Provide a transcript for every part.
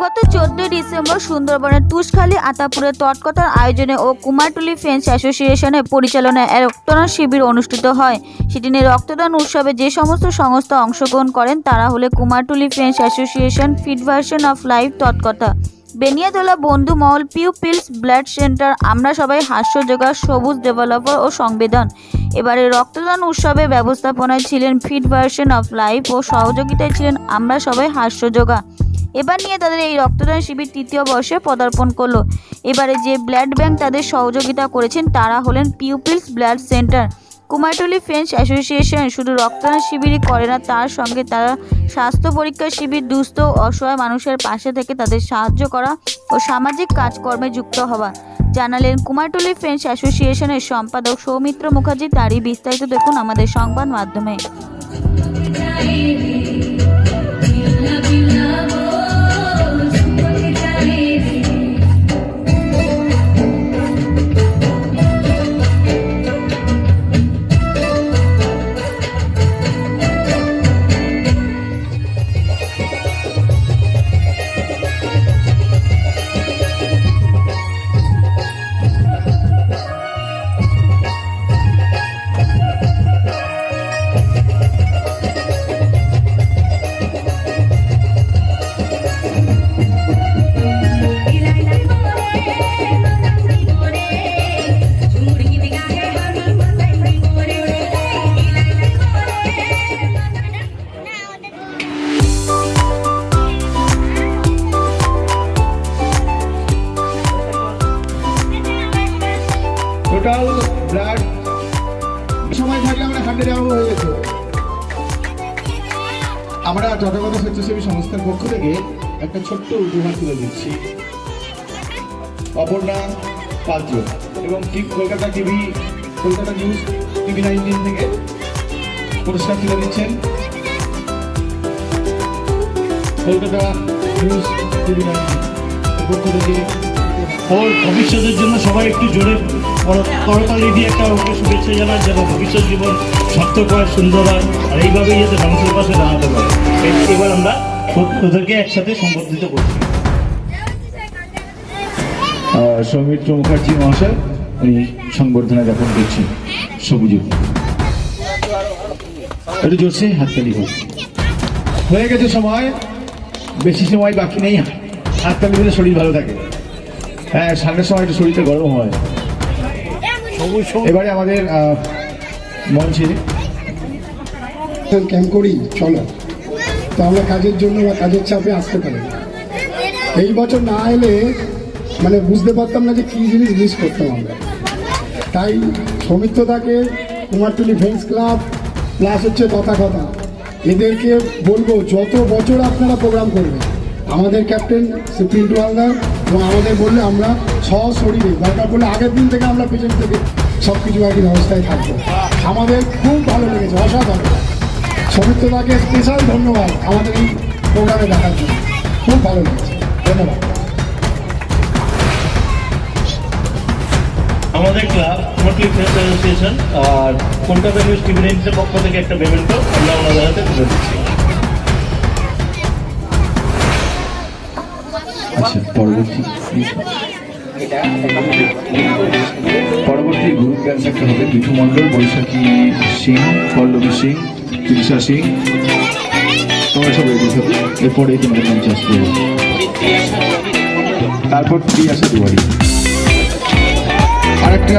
গত চোদ্দই ডিসেম্বর সুন্দরবনের তুষখালী, আতাপুরের তৎকথার আয়োজনে ও কুমারটুলি ফ্রেন্ডস অ্যাসোসিয়েশনের পরিচালনায় রক্তদান শিবির অনুষ্ঠিত হয়। সেদিনে রক্তদান উৎসবে যে সমস্ত সংস্থা অংশগ্রহণ করেন, তারা হলে Kumartuli friends association fit version of life তৎকথা Beniatola Bandhu Mahal pupils blood centre, আমরা সবাই হাস্য জোগাড় সবুজ ডেভেলপার ও সংবেদন। এবারে রক্তদান উৎসবে ব্যবস্থাপনায় ছিলেন ফিট ভার্সন অফ লাইফ ও সহযোগিতায় ছিলেন আমরা সবাই হাস্য জোগা এবার নিয়ে তাদের এই রক্তদান শিবির তৃতীয় বর্ষে পদার্পণ করল। এবারে যে ব্লাড ব্যাংক তাদের সহযোগিতা করেছেন তারা হলেন pupils blood centre. Kumartuli friends association শুধু রক্তদান শিবিরই করে না, তার সঙ্গে তারা স্বাস্থ্য পরীক্ষা শিবির, দুস্থ অসহায় মানুষের পাশে থেকে তাদের সাহায্য করা ও সামাজিক কাজকর্মে যুক্ত হওয়া। জানালেন কুমারটুলি ফ্রেঞ্চ অ্যাসোসিয়েশনের সম্পাদক সৌমিত্র মুখার্জি। তারই বিস্তারিত দেখুন আমাদের সংবাদ মাধ্যমে। আমরা যথাযথ স্বেচ্ছাসেবী সংস্থার পক্ষ থেকে একটা ছোট্ট উপহার তুলে দিচ্ছি। অপর্ণা পাত্র এবং টি- Kolkata TV, Kolkata news, TV nineteen থেকে পুরস্কার তুলে দিচ্ছেন। কলকাতা নিউজ, টিভি নাইনটিন পক্ষ থেকে। ওর ভবিষ্যতের জন্য সবাই একটু জোরে করতালি দিয়ে একটা ওকে শুভেচ্ছা জানার যেন ভবিষ্যৎ জীবন সার্থক সুন্দর হয়। আর এইভাবেই যাতে মানুষের পাশে দাঁড়াতে পারে। এবার আমরা ওদেরকে একসাথে সম্বর্ধিত করছি। সৌমিত্র মুখার্জি মহাশয় উনি সংবর্ধনা জ্ঞাপন করছেন সবুজ। একটু জোরসে হাততালি হোক। হয়ে গেছে সময়। বেশি সময় বাকি নেই। হাততালি দিলে শরীর ভালো থাকে। হ্যাঁ সামনের সময় একটু শরীরটা গরম হয়। এবারে আমাদের মঞ্চে ক্যাম্প করি, চলো। তো আমরা কাজের জন্য বা কাজের চাপে আসতে পারি। এই বছর না এলে মানে বুঝতে পারতাম না যে কী জিনিস মিস করতাম আমরা। তাই সৌমিত্রদাকে কুমারটুলি ফ্রেন্ডস ক্লাব প্লাস হচ্ছে কথা কথা। এদেরকে বলব, যত বছর আপনারা প্রোগ্রাম করবেন, আমাদের ক্যাপ্টেন সে পিন্টু হালদার এবং আমাদের বললে আমরা সশরীরে দরকার পড়লে আগের দিন থেকে আমরা পেছন থেকে সব কিছু আর ব্যবস্থায় থাকব। আমাদের খুব ভালো লেগেছে, অসাধারণ। সৌমিত্রদাকে স্পেশাল ধন্যবাদ আমাদের এই প্রোগ্রামে দেখার জন্য। খুব ভালো লেগেছে। ধন্যবাদ। আমাদের ক্লাব মোটলি ফ্রেন্ডস অ্যাসোসিয়েশন আর কলকাতা নিউজ টিভি পক্ষ থেকে একটা পেমেন্টও আমরা ওনাদের হাতে তুলে দিচ্ছি। আচ্ছা পরবর্তী পরবর্তী গ্রুপ ড্যান্স একটা হবে মিঠু বৈশাখী সিং, পল্লবী সিং তৃষা সিং। তোমরা সব রেডি থাকো এরপরে তোমাদের মঞ্চে আসতে তারপর প্রিয়াসা দুয়ারি আর একটা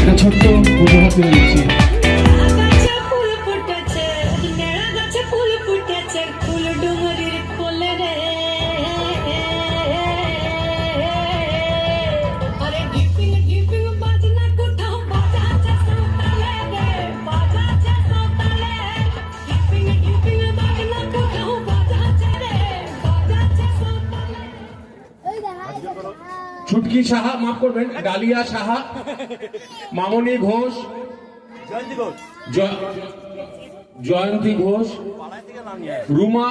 এটা ছোট্ট ছুটকি সাহা মাফ করবেন ডালিয়া সাহা মামনি ঘোষ জয়ন্তী ঘোষ। রুমা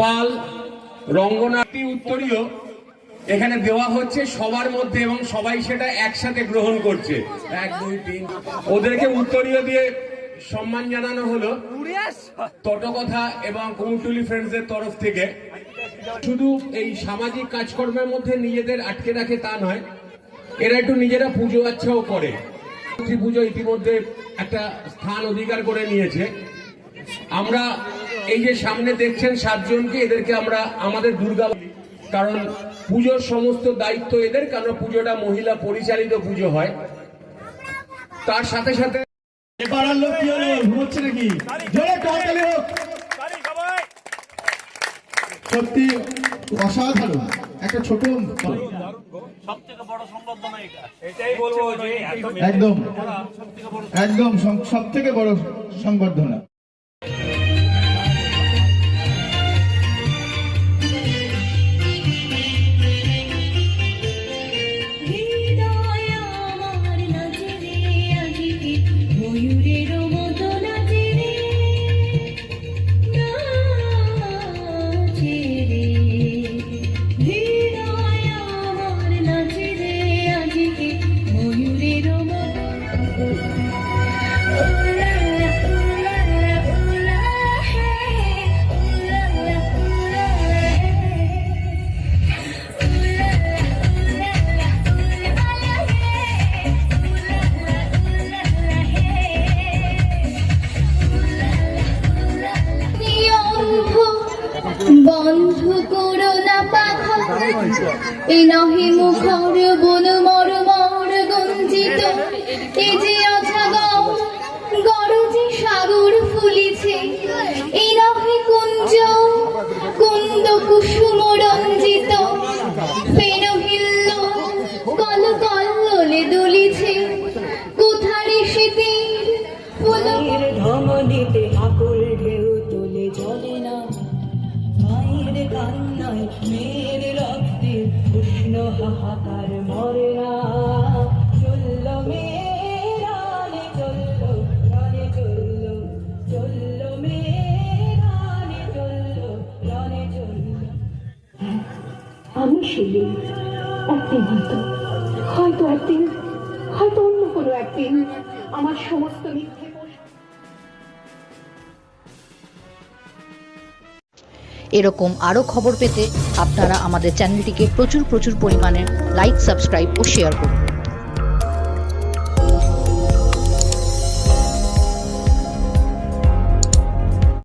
পাল রঙ্গনাথী উত্তরীয় এখানে দেওয়া হচ্ছে সবার মধ্যে এবং সবাই সেটা একসাথে গ্রহণ করছে। এক দুই তিন। ওদেরকে উত্তরীয় দিয়ে সম্মান জানানো হলো। তটকথা এবং কুমটুলি ফ্রেন্ডসের তরফ থেকে শুধু এই সামাজিক কাজকর্মের মধ্যে নিজেদের আটকে রাখে তা নয়, এরা একটু নিজেরা পুজো আচ্ছাও করে। পুজো ইতিমধ্যে একটা স্থান অধিকার করে নিয়েছে। আমরা এই যে সামনে দেখছেন সাতজনকে, এদেরকে আমরা আমাদের দুর্গা। কারণ পুজোর সমস্ত দায়িত্ব এদের কারণ পুজোটা মহিলা পরিচালিত পুজো হয়। তার সাথে সাথে এবার লোক কি হলো? নাকি? জোরে হোক। সত্যি অসাধারণ। একটা ছোট একদম। একদম সব থেকে বড় সংবর্ধনা। বন্ধ করো না পাখা এ নহে মুখর বন মর মর গঞ্জিত। এ যে শিলি। একদিন হয়তো হয়তো একদিন, হয়তো অন্য কোনো একদিন আমার সমস্ত মিথ্যে এরকম আরও খবর পেতে আপনারা আমাদের চ্যানেলটিকে প্রচুর প্রচুর পরিমাণে লাইক সাবস্ক্রাইব ও শেয়ার করুন।